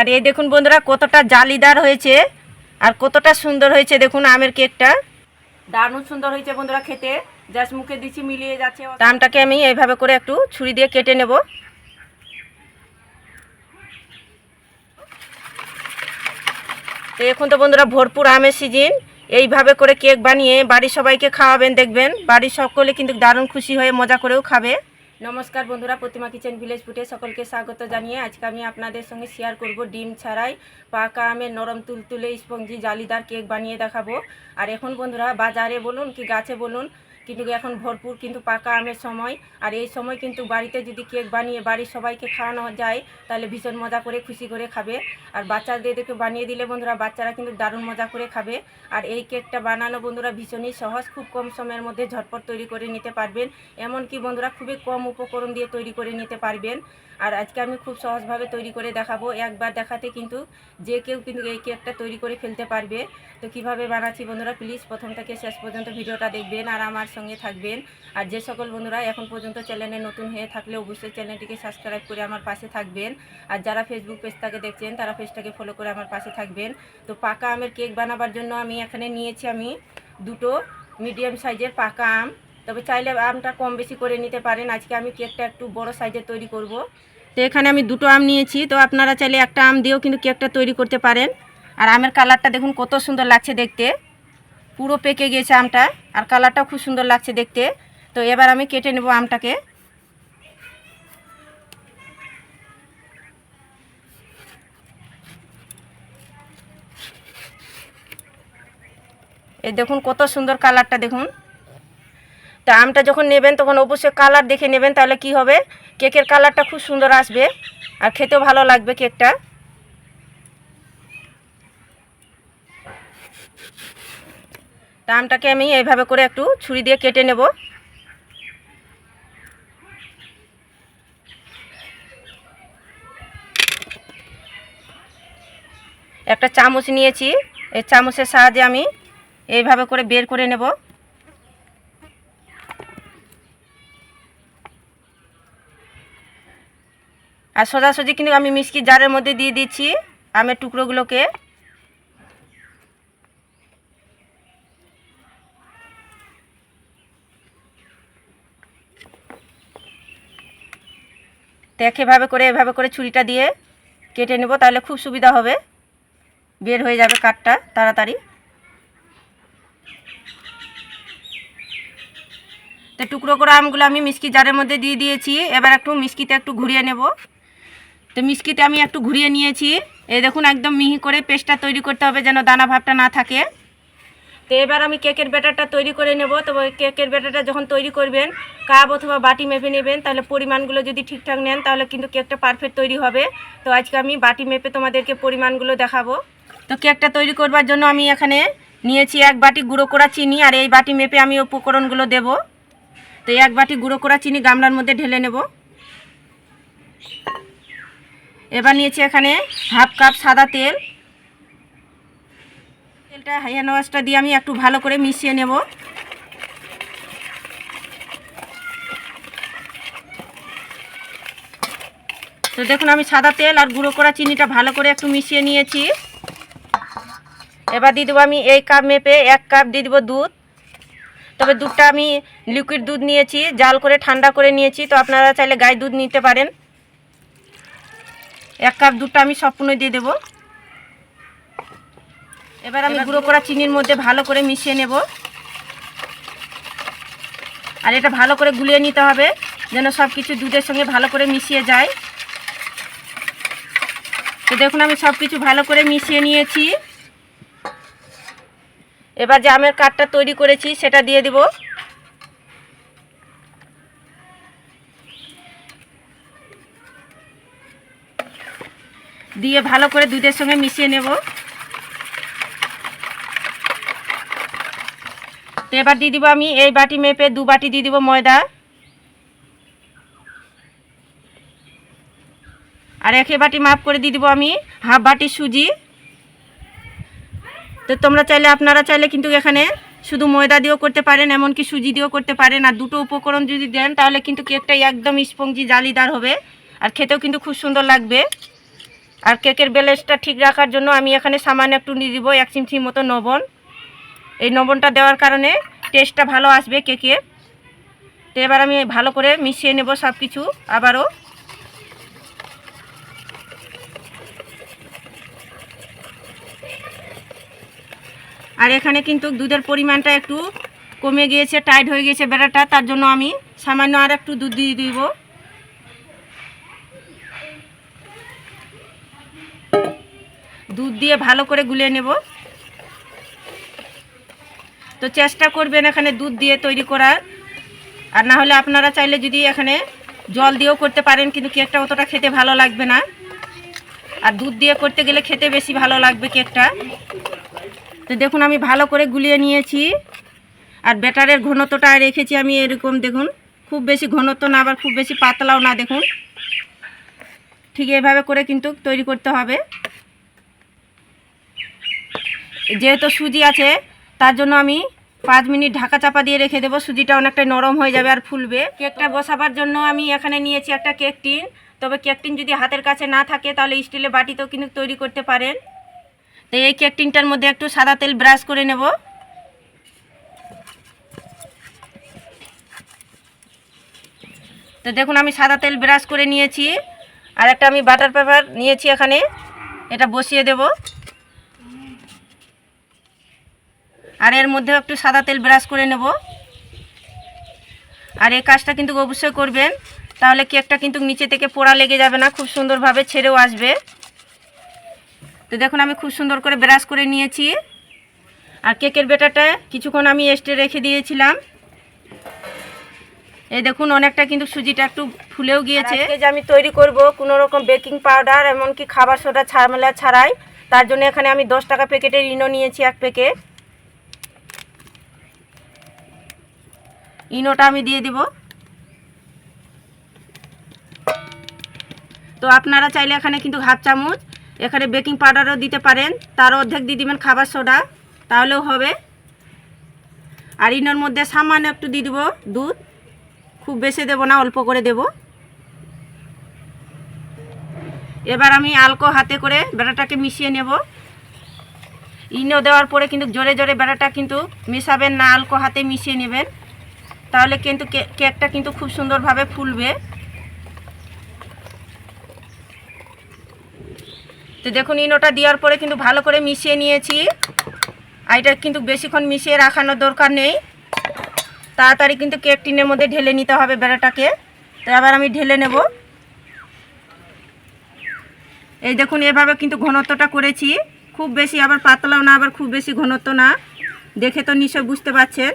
আর এই দেখুন বন্ধুরা কতটা জালিদার হয়েছে আর কতটা সুন্দর হয়েছে দেখুন আমের কেকটা। দারুণ সুন্দর হয়েছে বন্ধুরা খেতে। জাস্ট মুখে দিচ্ছি মিলিয়ে যাচ্ছে। আমটাকে আমি এইভাবে করে একটু ছুরি দিয়ে কেটে নেব। তো এখন তো বন্ধুরা ভরপুর আমের সিজন। এইভাবে করে কেক বানিয়ে বাড়ির সবাইকে খাওয়াবেন দেখবেন। বাড়ির সকলে কিন্তু দারুণ খুশি হয়ে মজা করেও খাবে। নমস্কার বন্ধুরা, প্রতিমা কিচেন ভিলেজ ফুটে সকলকে স্বাগত জানিয়ে আজকে আমি আপনাদের সঙ্গে শেয়ার করব ডিম ছাড়াই পাকা আমের নরম তুলতুলে স্পঞ্জি, জালিদার কেক বানিয়ে দেখাবো। আর এখন বন্ধুরা বাজারে বলুন কি গাছে বলুন কিন্তু এখন ভরপুর, কিন্তু পাকা আমের সময়। আর এই সময় কিন্তু বাড়িতে যদি কেক বানিয়ে বাড়ির সবাইকে খাওয়ানো যায়, তাহলে ভীষণ মজা করে, খুশি করে খাবে। আর বাচ্চাদেরকে বানিয়ে দিলে বন্ধুরা, বাচ্চারা কিন্তু দারুণ মজা করে খাবে। আর এই কেকটা বানানো বন্ধুরা ভীষণই সহজ, খুব কম সময়ের মধ্যে ঝটপট তৈরি করে নিতে পারবেন। এমনকি বন্ধুরা খুবই কম উপকরণ দিয়ে তৈরি করে নিতে পারবেন। আর আজকে আমি খুব সহজভাবে তৈরি করে দেখাবো। একবার দেখাতে কিন্তু যে কেউ কিন্তু এই কেকটা তৈরি করে ফেলতে পারবে। তো কীভাবে বানাচ্ছি বন্ধুরা, প্লিজ প্রথম থেকে শেষ পর্যন্ত ভিডিওটা দেখবেন। আর আমার সঙ্গে থাকবেন। আর যে সকল বন্ধুরা এখন পর্যন্ত চ্যানেলে নতুন হয়ে থাকলে অবশ্যই চ্যানেলটিকে সাবস্ক্রাইব করে আমার পাশে থাকবেন। আর যারা ফেসবুক পেজটাকে দেখছেন, তারা পেজটাকে ফলো করে আমার পাশে থাকবেন। তো পাকা আমের কেক বানাবার জন্য আমি এখানে নিয়েছি আমি দুটো মিডিয়াম সাইজের পাকা আম। তবে চাইলে আমটা কম বেশি করে নিতে পারেন। আজকে আমি কেকটা একটু বড় সাইজের তৈরি করব। তো এখানে আমি দুটো আম নিয়েছি। তো আপনারা চাইলে একটা আম দিয়েও কিন্তু কেকটা তৈরি করতে পারেন। আর আমের কালারটা দেখুন কত সুন্দর লাগছে দেখতে। পুরো পেকে গিয়েছে আমটা, আর কালারটাও খুব সুন্দর লাগছে দেখতে। তো এবার আমি কেটে নেব আমটাকে। এই দেখুন কত সুন্দর কালারটা দেখুন। তা আমটা যখন নেবেন, তখন অবশ্যই কালার দেখে নেবেন, তাহলে কি হবে? কেকের কালারটা খুব সুন্দর আসবে, আর খেতেও ভালো লাগবে কেকটা। তা আমটাকে আমি এইভাবে করে একটু ছুরি দিয়ে কেটে নেব। একটা চামচ নিয়েছি, এই চামচের সাহায্যে আমি এইভাবে করে বের করে নেব। আর সোজাসুজি কিন্তু আমি মিষ্টি জারের মধ্যে দিয়ে দিচ্ছি, আমের টুকরোগুলোকে। তো এভাবে করে এভাবে করে ছুরিটা দিয়ে কেটে নেব, তাহলে খুব সুবিধা হবে। বের হয়ে যাবে কাঠটা তাড়াতাড়ি। তো টুকরো করে আমগুলো আমি মিষ্টি জারের মধ্যে দিয়ে দিয়েছি। এবার একটু মিষ্টিতে একটু ঘুরিয়ে নেব। তো মিষ্টিতে আমি একটু ঘুরিয়ে নিয়েছি। এই দেখুন, একদম মিহি করে পেস্টটা তৈরি করতে হবে যেন দানা ভাবটা না থাকে। তো এবার আমি কেকের ব্যাটারটা তৈরি করে নেব। তো কেকের ব্যাটারটা যখন তৈরি করবেন, কাপ অথবা বাটি মেপে নেবেন, তাহলে পরিমাণগুলো যদি ঠিকঠাক নেন, তাহলে কিন্তু কেকটা পারফেক্ট তৈরি হবে। তো আজকে আমি বাটি মেপে তোমাদেরকে পরিমাণগুলো দেখাবো। তো কেকটা তৈরি করবার জন্য আমি এখানে নিয়েছি এক বাটি গুঁড়ো করা চিনি, আর এই বাটি মেপে আমি উপকরণগুলো দেব। তো এক বাটি গুঁড়ো করা চিনি গামলার মধ্যে ঢেলে নেব। এবার নিয়েছি এখানে হাফ কাপ সাদা তেল। তেলটা হ্যান্ড ওয়াশটা দিয়ে আমি একটু ভালো করে মিশিয়ে নেব। তো দেখুন, আমি সাদা তেল আর গুঁড়ো করা চিনিটা ভালো করে একটু মিশিয়ে নিয়েছি। এবার দিয়ে দেবো আমি এই কাপ মেপে এক কাপ দিয়ে দেবো দুধ। তবে দুধটা আমি লিকুইড দুধ নিয়েছি, জাল করে ঠান্ডা করে নিয়েছি, তো আপনারা চাইলে গায়ে দুধ নিতে পারেন। এক কাপ দুধটা আমি সম্পূর্ণ দিয়ে দেবো। এবার আমি গুঁড়ো করা চিনির মধ্যে ভালো করে মিশিয়ে নেব। আর এটা ভালো করে গুলিয়ে নিতে হবে, যেন সব কিছু দুধের সঙ্গে ভালো করে মিশিয়ে যায়। তো দেখুন, আমি সব কিছু ভালো করে মিশিয়ে নিয়েছি। এবার যে আমের কাঠটা তৈরি করেছি, সেটা দিয়ে দিব। দিয়ে ভালো করে দুধের সঙ্গে মিশিয়ে নেব। তো এবার দিয়ে দিব আমি, এই বাটি মেপে দু বাটি দিয়ে দিব ময়দা। আর একে বাটি মাপ করে দিয়ে দিব আমি, হাফ বাটি সুজি। তো তোমরা চাইলে, আপনারা চাইলে কিন্তু এখানে শুধু ময়দা দিয়েও করতে পারেন, এমনকি সুজি দিয়েও করতে পারেন। আর দুটো উপকরণ যদি দেন, তাহলে কিন্তু কেকটা একদম স্পঞ্জি জালিদার হবে। আর খেতেও কিন্তু খুব সুন্দর লাগবে। আর কেকের ব্যালেন্সটা ঠিক রাখার জন্য আমি এখানে সামান্য একটু নিয়ে দিব, এক চিমচি মতো লবণ। এই লবণটা দেওয়ার কারণে টেস্টটা ভালো আসবে কেকে। তো এবার আমি ভালো করে মিশিয়ে নেব সব কিছু আবারও। আর এখানে কিন্তু দুধের পরিমাণটা একটু কমে গিয়েছে টাইট হয়ে গিয়েছে বেড়াটা, তার জন্য আমি সামান্য আর একটু দুধ দিয়ে দিব। দুধ দিয়ে ভালো করে গুলিয়ে নেব। তো চেষ্টা করবেন এখানে দুধ দিয়ে তৈরি করার। আর না হলে আপনারা চাইলে যদি এখানে জল দিয়েও করতে পারেন, কিন্তু কেকটা অতটা খেতে ভালো লাগবে না। আর দুধ দিয়ে করতে গেলে খেতে বেশি ভালো লাগবে কেকটা। তো দেখুন, আমি ভালো করে গুলিয়ে নিয়েছি। আর ব্যাটারের ঘনত্বটা রেখেছি আমি এরকম, দেখুন। খুব বেশি ঘনত্ব না, আবার খুব বেশি পাতলাও না, দেখুন। ঠিক এভাবে করে কিন্তু তৈরি করতে হবে। যেহেতু সুজি আছে তার জন্য আমি পাঁচ মিনিট ঢাকা চাপা দিয়ে রেখে দেবো। সুজিটা অনেকটা নরম হয়ে যাবে আর ফুলবে। কেকটা বসাবার জন্য আমি এখানে নিয়েছি একটা কেক টিন। তবে কেক টিন যদি হাতের কাছে না থাকে, তাহলে স্টিলের বাটিতেও কিন্তু তৈরি করতে পারেন। তো এই কেক টিনটার মধ্যে একটু সাদা তেল ব্রাশ করে নেব। তো দেখুন, আমি সাদা তেল ব্রাশ করে নিয়েছি। আর একটা আমি বাটার পেপার নিয়েছি এখানে। এটা বসিয়ে দেব। আর এর মধ্যেও একটু সাদা তেল ব্রাশ করে নেব। আর এই কাজটা কিন্তু অবশ্যই করবেন। তাহলে কেকটা কিন্তু নিচে থেকে পোড়া লেগে যাবে না, খুব সুন্দরভাবে ছেড়েও আসবে। তো দেখুন, আমি খুব সুন্দর করে ব্রাশ করে নিয়েছি। আর কেকের বেটাটা কিছুক্ষণ আমি এস্টে রেখে দিয়েছিলাম। এই দেখুন, অনেকটা কিন্তু সুজিটা একটু ফুলেও গিয়েছে। যে আমি তৈরি করব কোনো রকম বেকিং পাউডার, এমনকি খাবার সোডা ছাড়মেলা ছাড়াই, তার জন্য এখানে আমি দশ টাকা প্যাকেটের ইনো নিয়েছি এক প্যাকেট। ইনোটা আমি দিয়ে দিব। তো আপনারা চাইলে এখানে কিন্তু হাফ চামচ, এখানে বেকিং পাউডারও দিতে পারেন। তারও অর্ধেক দিয়ে দিবেন খাবার সোডা, তাহলেও হবে। আর ইনোর মধ্যে সামান্য একটু দিয়ে দিব দুধ। খুব বেশি দেব না, অল্প করে দেব। এবার আমি আলকো হাতে করে বেড়াটাকে মিশিয়ে নেব। ইনো দেওয়ার পরে কিন্তু জোরে জোরে বেড়াটা কিন্তু মেশাবেন না, আলকো হাতে মিশিয়ে নেবেন। তাহলে কিন্তু কেকটা কিন্তু খুব সুন্দরভাবে ফুলবে। তো দেখুন, ইনোটা দেওয়ার পরে কিন্তু ভালো করে মিশিয়ে নিয়েছি। আর এটা কিন্তু বেশিক্ষণ মিশিয়ে রাখানোর দরকার নেই। তাড়াতাড়ি কিন্তু কেক টিনের মধ্যে ঢেলে নিতে হবে বেড়াটাকে। তো আবার আমি ঢেলে নেব। এই দেখুন, এভাবে কিন্তু ঘনত্বটা করেছি। খুব বেশি আবার পাতলাও না, আবার খুব বেশি ঘনত্ব না। দেখে তো নিশ্চয় বুঝতে পারছেন।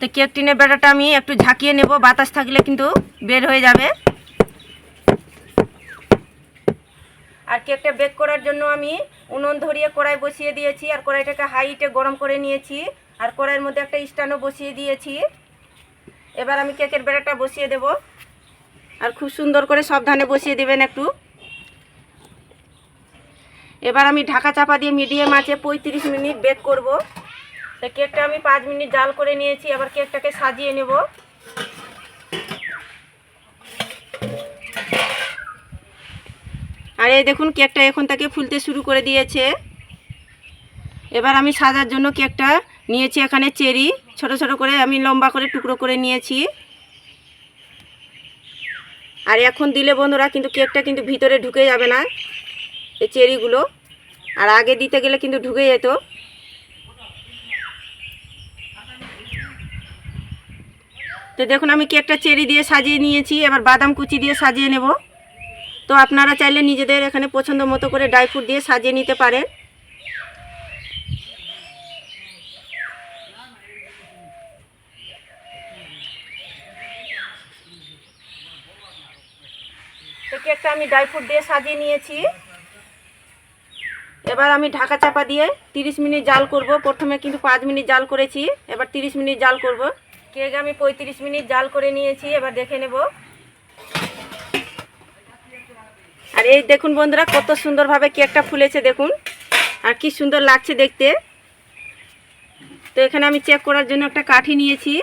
তো কেক টিনের বেড়াটা আমি একটু ঝাঁকিয়ে নেব, বাতাস থাকলে কিন্তু বের হয়ে যাবে। আর কেকটা বেক করার জন্য আমি উনুন ধরিয়ে কড়াই বসিয়ে দিয়েছি, আর কড়াইটাকে হাইটে গরম করে নিয়েছি, আর কড়াইয়ের মধ্যে একটা স্ট্যান্ডও বসিয়ে দিয়েছি। এবার আমি কেকের বেড়াটা বসিয়ে দেব। আর খুব সুন্দর করে সাবধানে বসিয়ে দেবেন একটু। এবার আমি ঢাকা চাপা দিয়ে মিডিয়াম আছে পঁয়ত্রিশ মিনিট বেক করব। তো কেকটা আমি পাঁচ মিনিট জাল করে নিয়েছি আবার কেকটাকে সাজিয়ে নেব। আর এই দেখুন, কেকটা এখন তাকে ফুলতে শুরু করে দিয়েছে। এবার আমি সাজার জন্য কেকটা নিয়েছি এখানে চেরি, ছোট ছোট করে আমি লম্বা করে টুকরো করে নিয়েছি। আর এখন দিলে বন্ধুরা, কিন্তু কেকটা কিন্তু ভিতরে ঢুকে যাবে না, এই চেরিগুলো। আর আগে দিতে গেলে কিন্তু ঢুকে যেত। তো দেখুন, আমি কেকটা চেরি দিয়ে সাজিয়ে নিয়েছি, এবার বাদাম কুচি দিয়ে সাজিয়ে নেব। তো আপনারা চাইলে নিজেদের এখানে পছন্দ মতো করে ড্রাই ফ্রুট দিয়ে সাজিয়ে নিতে পারেন। তো কেকটা আমি ড্রাই ফ্রুট দিয়ে সাজিয়ে নিয়েছি। এবার আমি ঢাকা চাপা দিয়ে 30 মিনিট জাল করব। প্রথমে কিন্তু পাঁচ মিনিট জাল করেছি, এবার 30 মিনিট জাল করব। কেক আমি পঁয়ত্রিশ মিনিট জাল করে নিয়েছি, এবার দেখে নেব। আর এই দেখুন বন্ধুরা, কত সুন্দরভাবে কেকটা ফুলেছে দেখুন, আর কি সুন্দর লাগছে দেখতে। তো এখানে আমি চেক করার জন্য একটা কাঠি নিয়েছি,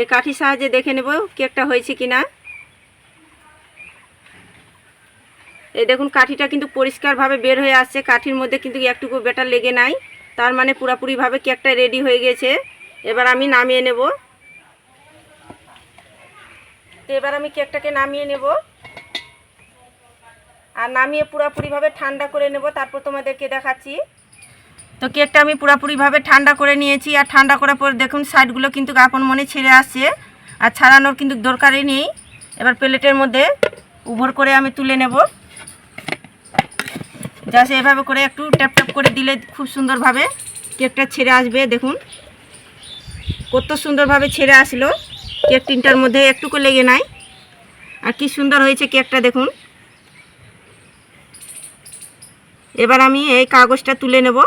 এই কাঠির সাহায্যে দেখে নেব কেকটা হয়েছে কি না এই দেখুন, কাঠিটা কিন্তু পরিষ্কারভাবে বের হয়ে আসছে, কাঠির মধ্যে কিন্তু একটুকু বেটার লেগে নাই, তার মানে পুরোপুরিভাবে কেকটা রেডি হয়ে গেছে। এবার আমি নামিয়ে নেব। এবার আমি কেকটাকে নামিয়ে নেব। আর নামিয়ে পুরোপুরিভাবে ঠান্ডা করে নেব, তারপর তোমাদেরকে দেখাচ্ছি। তো কেকটা আমি পুরোপুরিভাবে ঠান্ডা করে নিয়েছি, আর ঠান্ডা করার পর দেখুন সাইডগুলো কিন্তু আপন মনে ছেড়ে আসছে, আর ছাড়ানোর কিন্তু দরকারই নেই। এবার প্লেটের মধ্যে উভর করে আমি তুলে নেব। জাস্ট এভাবে করে একটু ট্যাপ ট্যাপ করে দিলে খুব সুন্দরভাবে কেকটা ছেড়ে আসবে, দেখুন। কত সুন্দরভাবে ছেড়ে আসলো। কেক তিনটার মধ্যে একটুকু লেগে নাই। আর কি সুন্দর হয়েছে কেকটা দেখুন। এবার আমি এই কাগজটা তুলে নেব।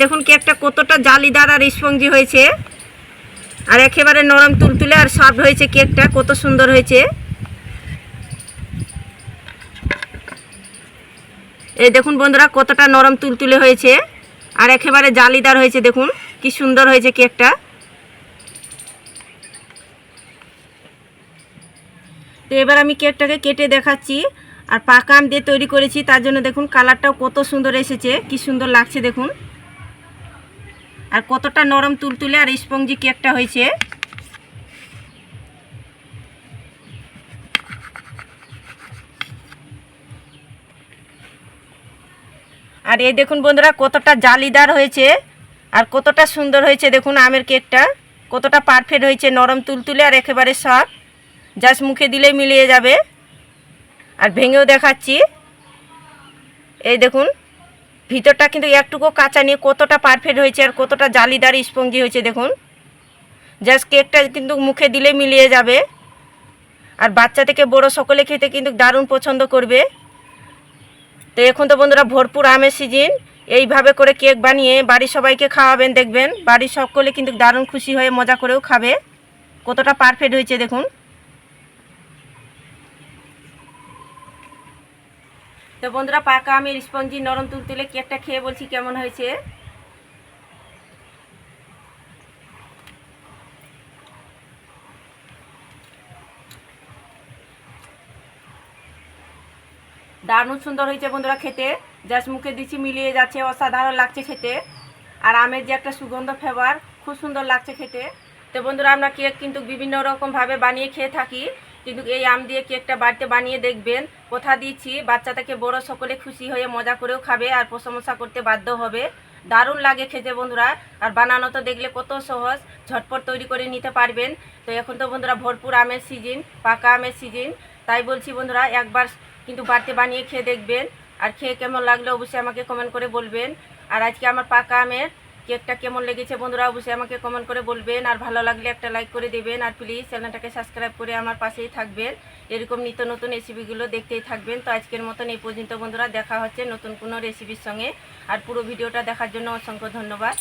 দেখুন কেকটা কতটা জালিদার আর স্পঞ্জি হয়েছে। আর একেবারে নরম তুলতুলে আর সফট হয়েছে কেকটা, কত সুন্দর হয়েছে। এই দেখুন বন্ধুরা, কতটা নরম তুলতুলে হয়েছে। আর একেবারে জালিদার হয়েছে, দেখুন, কি সুন্দর হয়েছে কেকটা। তো এবার আমি কেকটাকে কেটে দেখাচ্ছি, আর পাকা আম দিয়ে তৈরি করেছি, তার জন্য দেখুন, কালারটাও কত সুন্দর এসেছে, কি সুন্দর লাগছে দেখুন। আর কতটা নরম তুলতুলে আর স্পঞ্জি কেকটা হয়েছে? আর এই দেখুন বন্ধুরা, কতটা জালিদার হয়েছে আর কতটা সুন্দর হয়েছে দেখুন আমের কেকটা। কতটা পারফেক্ট হয়েছে, নরম তুলতুলে আর একেবারে সফট। জাস্ট মুখে দিলেই মিলিয়ে যাবে। আর ভেঙেও দেখাচ্ছি। এই দেখুন ভিতরটা কিন্তু একটুকু কাঁচা নিয়ে কতটা পারফেক্ট হয়েছে আর কতটা জালিদার স্পঞ্জি হয়েছে দেখুন। জাস্ট কেকটা কিন্তু মুখে দিলে মিলিয়ে যাবে। আর বাচ্চা থেকে বড় সকলে খেতে কিন্তু দারুণ পছন্দ করবে। তো এখন তো বন্ধুরা ভরপুর আমের সিজন এইভাবে করে কেক বানিয়ে বাড়ির সবাইকে খাওয়াবেন, দেখবেন। বাড়ির সকলে কিন্তু দারুণ খুশি হয়ে মজা করেও খাবে। কতটা পারফেক্ট হয়েছে দেখুন। তো বন্ধুরা, পাকা আমের স্পঞ্জি নরম তুলতুলে কেকটা খেয়ে বলছি, কেমন হয়েছে? দারুণ সুন্দর হয়েছে বন্ধুরা খেতে। জাস্ট মুখে দিচ্ছি, মিলিয়ে যাচ্ছে, অসাধারণ লাগছে খেতে। আর আমের যে একটা সুগন্ধ ফ্লেভার খুব সুন্দর লাগছে খেতে। তো বন্ধুরা, আমরা কেক কিন্তু বিভিন্ন রকমভাবে বানিয়ে খেয়ে থাকি। কিন্তু এই আম দিয়ে কেকটা বাড়িতে বানিয়ে দেখবেন। কোথা দিচ্ছি বাচ্চা থেকে বড় সকলে খুশি হয়ে মজা করেও খাবে আর প্রশংসা করতে বাধ্য হবে। দারুণ লাগে খেতে বন্ধুরা। আর বানানো তো দেখলে কত সহজ। ঝটপট তৈরি করে নিতে পারবেন। তো এখন তো বন্ধুরা ভরপুর আমের সিজন পাকা আমের সিজন তাই বলছি বন্ধুরা, একবার কিন্তু বাড়িতে বানিয়ে খেয়ে দেখবেন। আর খেয়ে কেমন লাগলে অবশ্যই আমাকে কমেন্ট করে বলবেন। আর আজকে আমার পাকা আমের কেকটা কেমন লেগেছে বন্ধুরা অবশ্যই আমাকে কমেন্ট করে বলবেন। আর ভালো লাগলে একটা লাইক করে দেবেন। আর প্লিজ চ্যানেলটাকে সাবস্ক্রাইব করে আমার পাশেই থাকবেন। এরকম নিত্য নতুন রেসিপিগুলো দেখতেই থাকবেন। তো আজকের মতন এই পর্যন্ত বন্ধুরা, দেখা হচ্ছে নতুন কোনো রেসিপির সঙ্গে। আর পুরো ভিডিওটা দেখার জন্য অসংখ্য ধন্যবাদ।